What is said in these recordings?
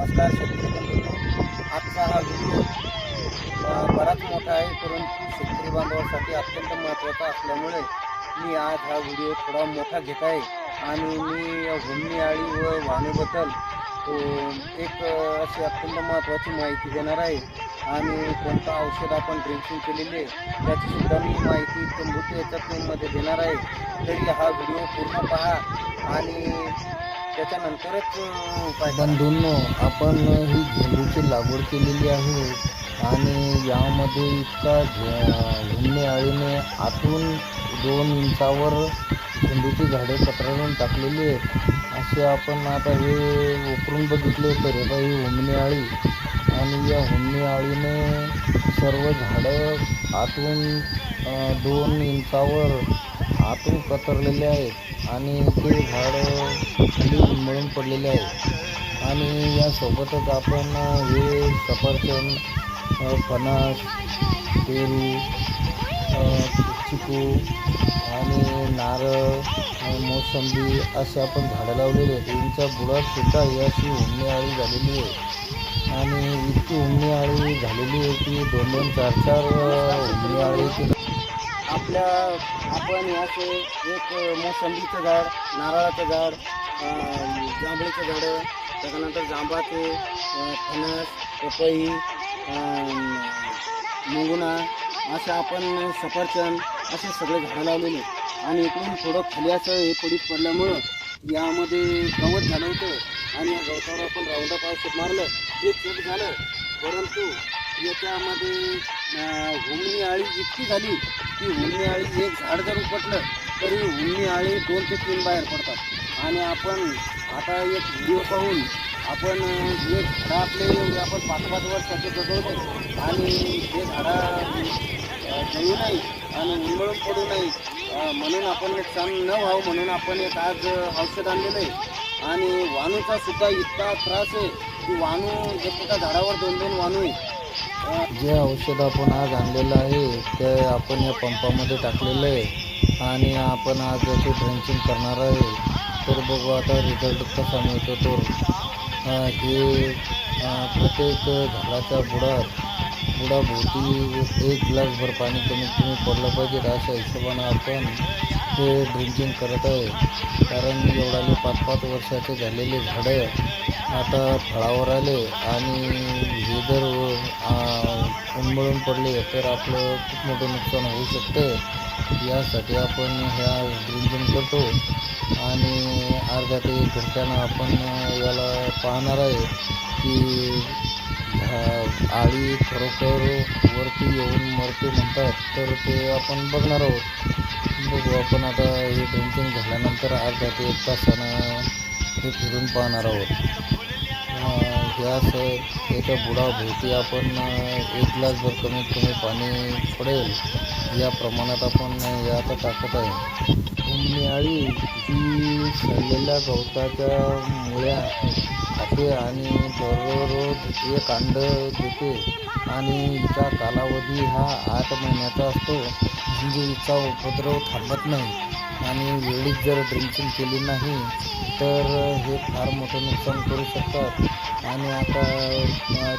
नमस्कार. शेतकरी बंधूंनो आजचा हा व्हिडिओ बराच मोठा आहे परंतु शेतकरी बांधवासाठी अत्यंत महत्त्वाचा असल्यामुळे मी आज हा व्हिडिओ थोडा मोठा घेत आहे. आणि मी हुमणी आळी व वाहनेबद्दल एक अशी अत्यंत महत्त्वाची माहिती देणार आहे. आणि कोणतं औषध आपण ड्रिंकिंग केलेली आहे त्याची सुद्धा मी माहिती तंबूत याच्यामध्ये देणार आहे. तरी हा व्हिडिओ पूर्ण पहा. आणि त्याच्यानंतरच उपाय. बंधूंनो आपण ही झेंडूची लागवड केलेली आहे आणि यामध्ये इतका झेंडे आळीने आतून दोन इंचावर झेंडूची झाडे पत्रावून टाकलेली आहेत असे आपण आता हे उकरून बघितले तर हे ही हुमणी आळी आणि या हुमणी आळीने सर्व झाडं आतून दोन इंचावर आतून कतरलेले आहेत आणि ते झाड खाली उन्मळून पडलेले आहे आणि यासोबतच आपण हे सफरचंद फणस पेरू चिकू आणि नारळ मोसंबी असे आपण झाडं लावलेले आहेत. यांच्या बुडातसुद्धा ही अशी आळी झालेली आहे. आणि इतकी हुमणी आळी झालेली आहे की दोन दोन चार चार अ, आळी आपल्या आपण याचे एक मोसंबीचं झाड नारळाचं झाड जांभळीचं झाडं त्याच्यानंतर जांबाचे फणस पपई अं, मुंगुणा असं आपण सफरचंद असे सगळे झाडं लावलेले आणि इकडून थोडं खाली असं हे पडीत पडल्यामुळं यामध्ये गवत झालं होतं. आणि या गवतावर आपण राऊंडा पावसात मारलं. ते चूक झालं. परंतु याच्यामध्ये हुमणी आळी इतकी झाली की हुमणी आळी एक झाड जर उपटलं तरी हुमणी आळी दोन ते तीन बाहेर पडतात. आणि आपण आता एक व्हिडिओ पाहून आपण जे झाडं आपले आपण पाच पाच वर्षाचे जगवतो आणि ते झाडं जळू नाही आणि उन्मळून पडू नाही म्हणून आपण एक काम न व्हावं म्हणून आपण एक आज औषध आणलेलं आहे. आणि वाणूचा सुद्धा इतका त्रास आहे की वाणू एक एका झाडावर दोन दोन वाणू आहे. जे औषध आपण आज आणलेलं आहे ते आपण या पंपामध्ये टाकलेलं आहे आणि आपण आज याची ड्रेंचिंग करणार आहे. तर बघू आता रिझल्ट कसा मिळतो तो. हे प्रत्येक झाडाच्या बुडात बुडाभोवती एक ग्लासभर पाणी कमीत कमी पडलं पाहिजे अशा हिशोबानं आपण हे ड्रिंकिंग करत आहे. कारण एवढाले पाच पाच वर्षाचे झालेले झाडं आता फळावर आले आणि हे जर उंबळून उन्मळून पडले तर आपलं खूप मोठं नुकसान होऊ शकतं. यासाठी आपण ह्या ड्रिंकिंग करतो आणि अर्ध्या ते घंट्यानं आपण याला पाहणार आहे की हो, आळी खरोखर वरती येऊन मरते म्हणतात तर ते आपण बघणार आहोत. बघू आपण आता हे ड्रिंकिंग झाल्यानंतर अर्धा ते एक तासानं हे फिरून पाहणार आहोत. गॅस याच्या बुडाभोवती आपण एक ग्लासभर कमीत कमी पाणी पडेल या प्रमाणात आपण हे आता टाकत आहे. उमणी आळी ही सडलेल्या गवताच्या मुळ्या खाते आणि दररोज एक अंड देते. आणि हिचा कालावधी हा आठ महिन्याचा असतो. म्हणजे हिचा उपद्रव थांबत नाही. आणि वेळीच जर ड्रिंकिंग केली नाही तर हे फार मोठं नुकसान करू शकतात. आणि आता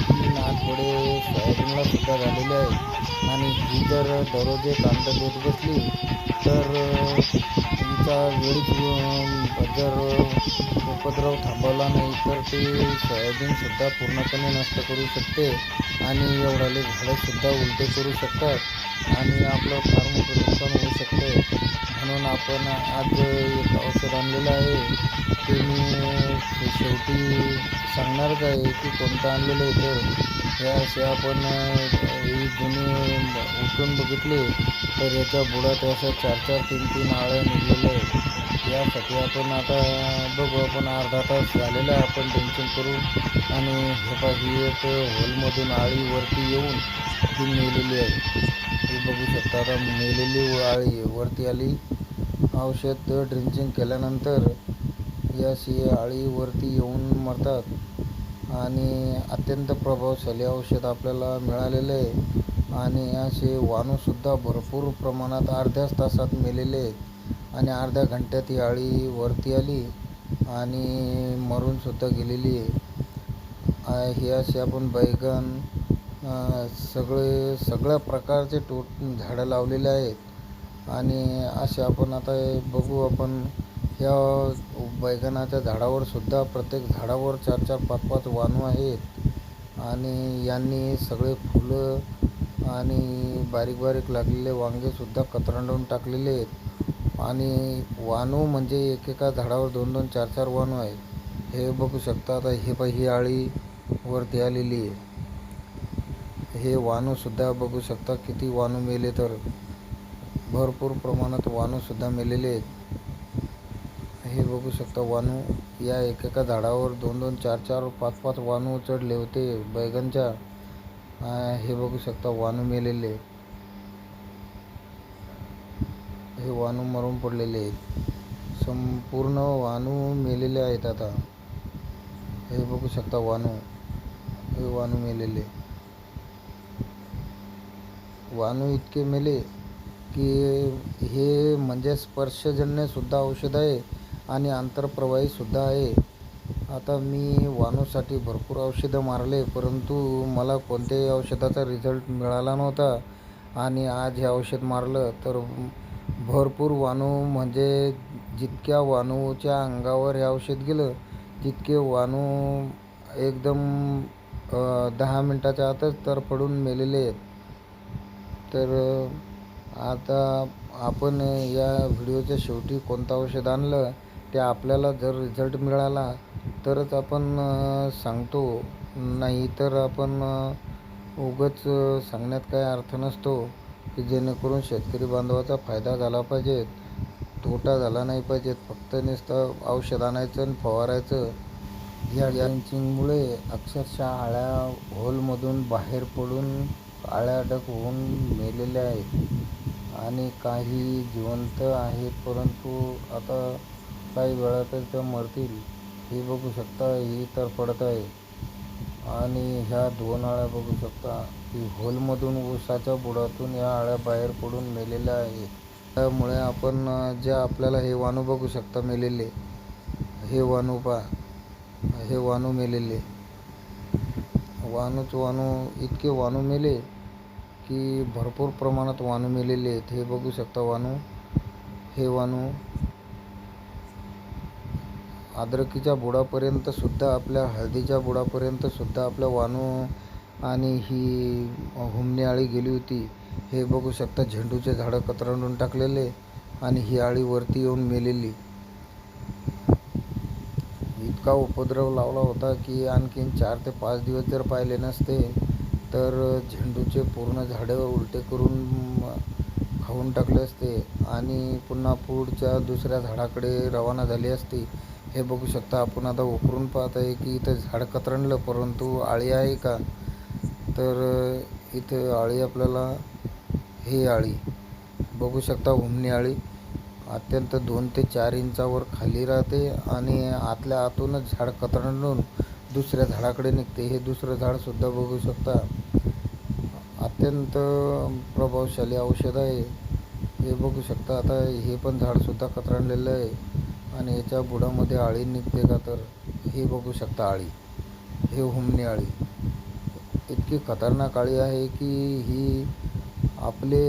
तीन आठवडे सोयाबीनला सुद्धा झालेले आहे आणि ही जर दररोज एक अंड देत बसली तर त्यांचा वेळीच बाजार जर उपद्रव थांबवला नाही तर ते सोयाबीनसुद्धा पूर्णपणे नष्ट करू शकते आणि एवढाले झाडंसुद्धा उलटे करू शकतात आणि आपलं फार मोठं नुकसान होऊ शकते. म्हणून आपण आज एक औषध आणलेलं आहे. ते मी शेवटी सांगणारच आहे की कोणतं आणलेलं आहे तर. हे असे आपण ही जुनी उठून बघितले तर याच्या बुडात अशा चार चार तीन तीन आळ्या निघलेल्या आहेत. यासाठी आपण आता बघू आपण अर्धा तास झालेला आहे आपण टेन्शन करू. आणि हे पहा ही एक होलमधून आळी वरती येऊन ती नेलेली आहे. ही बघू शकता आता नेलेली आळी वरती आली. औषध ड्रिंचिंग केल्यानंतर या सी आळीवरती येऊन मरतात. आणि अत्यंत प्रभावशाली औषध आपल्याला मिळालेलं आहे. आणि असे वाणूसुद्धा भरपूर प्रमाणात अर्ध्याच तासात मेलेले आहेत. आणि अर्ध्या घंट्यात ही आळी वरती आली आणि मरूनसुद्धा गेलेली आहे. हे असे आपण बैगन सगळे सगळ्या प्रकारचे टो झाडं लावलेले आहेत. आणि असे आपण आता हे बघू आपण ह्या बैगनाच्या झाडावर सुद्धा प्रत्येक झाडावर चार चार पाच पाच वाणू आहेत. आणि यांनी सगळे फुलं आणि बारीक बारीक लागलेले वांगेसुद्धा कतरांडून टाकलेले आहेत. आणि वाणू म्हणजे एकेका झाडावर दोन दोन चार चार वाणू आहे हे बघू शकता आता हे पाही ही आळी वरती आलेली आहे. हे वाणूसुद्धा बघू शकता किती वाणू मेले तर. भरपूर प्रमाणात वाणूसुद्धा मेलेले आहेत. हे बघू शकता वाणू या एकेका झाडावर दोन दोन चार चार पाच पाच वाणू चढले होते बैगनच्या. हे बघू शकता वाणू मेलेले. हे वाणू मरून पडलेले. आहेत संपूर्ण वाणू मेलेले आहेत आता. हे बघू शकता वाणू हे वाणू मेलेले. वाणू इतके मेले की हे म्हणजे स्पर्शजन्यसुद्धा औषध आहे. आणि आंतरप्रवाहीसुद्धा आहे. आता मी वाणूसाठी भरपूर औषधं मारले परंतु मला कोणत्याही औषधाचा रिझल्ट मिळाला नव्हता. आणि आज हे औषध मारलं तर भरपूर वाणू म्हणजे जितक्या वाणूच्या अंगावर हे औषध गेलं तितके वाणू एकदम दहा मिनटाच्या आतच तर पडून मेलेले आहेत. तर आता आपण या व्हिडिओच्या शेवटी कोणतं औषध आणलं? ते आपल्याला जर रिझल्ट मिळाला तरच आपण सांगतो. नाही तर आपण अ, उगाच सांगण्यात काही अर्थ नसतो की जेणेकरून शेतकरी बांधवाचा फायदा झाला पाहिजे तोटा झाला नाही पाहिजे फक्त नुसतं औषध आणायचं आणि फवारायचं. या ड्रेंचिंगमुळे अक्षरशः आळ्या होलमधून बाहेर पडून आळ्या अडक होऊन मेलेल्या आहेत. आणि काही जिवंत आहेत परंतु आता काही वेळातच त्या मरतील हे बघू शकता ही तर पडत आहे. आणि ह्या दोन आळ्या बघू शकता की होलमधून ऊसाच्या बुडातून या आळ्या बाहेर पडून मेलेल्या आहेत. त्यामुळे आपण जे आपल्याला हे वाणू बघू शकता मेलेले हे वाणू पा हे वाणू मेलेले. वाणूच वाणू इतके वाणू मेले की भरपूर प्रमाणात वाणू मेलेले आहेत. हे बघू शकता वाणू हे वाणू अद्रकीच्या बुडापर्यंतसुद्धा आपल्या हळदीच्या बुडापर्यंतसुद्धा आपल्या वाणू आणि ही हुमणी आळी गेली होती. हे बघू शकता झेंडूचे झाडं कतरंडून टाकलेले आणि ही आळी वरती येऊन मेलेली. इतका उपद्रव लावला होता की आणखीन चार ते पाच दिवस जर पाहिले नसते तर झेंडूचे पूर्ण झाडं उलटे करून खाऊन टाकले असते आणि पुन्हा पुढच्या दुसऱ्या झाडाकडे रवाना झाली असती. हे बघू शकता आपण आता उकरून पाहत आहे की इथं झाड कतरणलं परंतु आळी आहे का? तर इथं आळी आपल्याला ही आळी बघू शकता हुमणी आळी अत्यंत दोन ते चार इंचावर खाली राहते आणि आतल्या आतूनच झाड कतरंडून दुसऱ्या झाडाकडे निघते. हे दुसरं झाडसुद्धा बघू शकता. अत्यंत प्रभावशाली औषध आहे. हे बघू शकता आता हे पण झाडसुद्धा कतरणलेलं आहे. आणि याच्या बुडामध्ये आळी निघते का तर हे बघू शकता आळी. हे हुमणी आळी. इतकी खतरनाक आळी आहे की ही आपले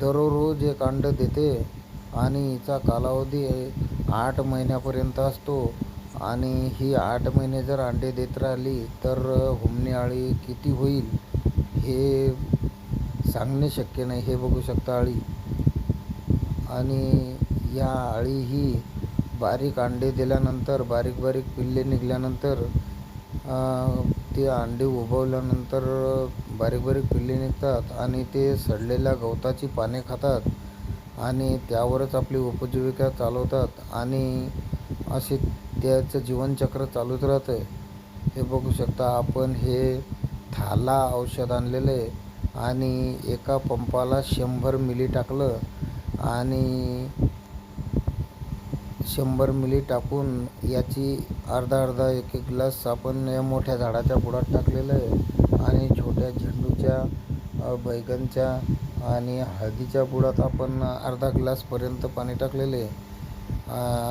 दररोज एक कांड देते आणि हिचा कालावधी आठ महिन्यापर्यंत असतो आणि ही आठ महिने जर अंडे देत राहिली तर हुमणी आळी किती होईल हे सांगणे शक्य नाही हे बघू शकता आळी. आणि या आळी ही बारीक अंडे दिल्यानंतर बारीक बारीक पिल्ले निघाल्यानंतर ते अंडे उभवल्यानंतर बारीक बारीक पिल्ले निघतात आणि ते सडलेल्या गवताची पाने खातात आणि त्यावरच आपली उपजीविका चालवतात आणि असे त्याचं जीवनचक्र चालूच राहतं हे बघू शकता आपण हे थाला औषध आणलेलं आहे आणि एका पंपाला शंभर मिली टाकलं आणि शंभर मिली टाकून याची अर्धा अर्धा एक एक ग्लास आपण या मोठ्या झाडाच्या बुडात टाकलेलं आहे. आणि छोट्या झेंडूच्या बैगनच्या आणि हळदीच्या बुडात आपण अर्धा ग्लासपर्यंत पाणी टाकलेले आहे.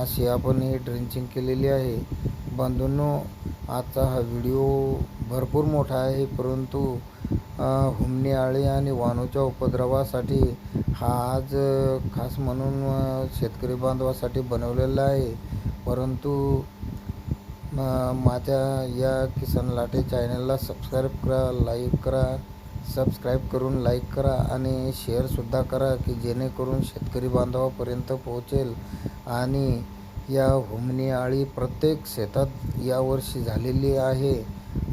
अशी आपण ही ड्रिंचिंग केलेली आहे. बंधूंनो आजचा हा व्हिडिओ भरपूर मोठा आहे परंतु हुमणी आळी आणि वाणूच्या उपद्रवासाठी हा आज खास म्हणून शेतकरी बांधवासाठी बनवलेला आहे. परंतु माझ्या या किसन लाटे चॅनलला सबस्क्राईब करा लाईक करा सबस्क्राईब करून लाईक करा आणि शेअरसुद्धा करा की जेणेकरून शेतकरी बांधवापर्यंत पोहोचेल. आणि या हुमणी आळी प्रत्येक शेतात यावर्षी झालेली आहे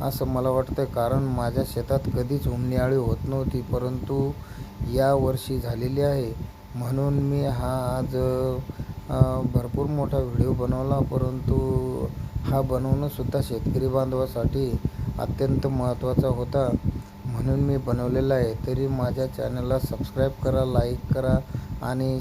असं मला वाटतं. कारण माझ्या शेतात कधीच हुमणी आळी होत नव्हती परंतु यावर्षी झालेली आहे. म्हणून मी हा आज भरपूर मोठा व्हिडिओ बनवला परंतु हा बनवणंसुद्धा शेतकरी बांधवासाठी अत्यंत महत्त्वाचा होता. म्हणून मी बनवलेला आहे. तरी माझ्या चॅनलला सबस्क्राईब करा लाईक करा आणि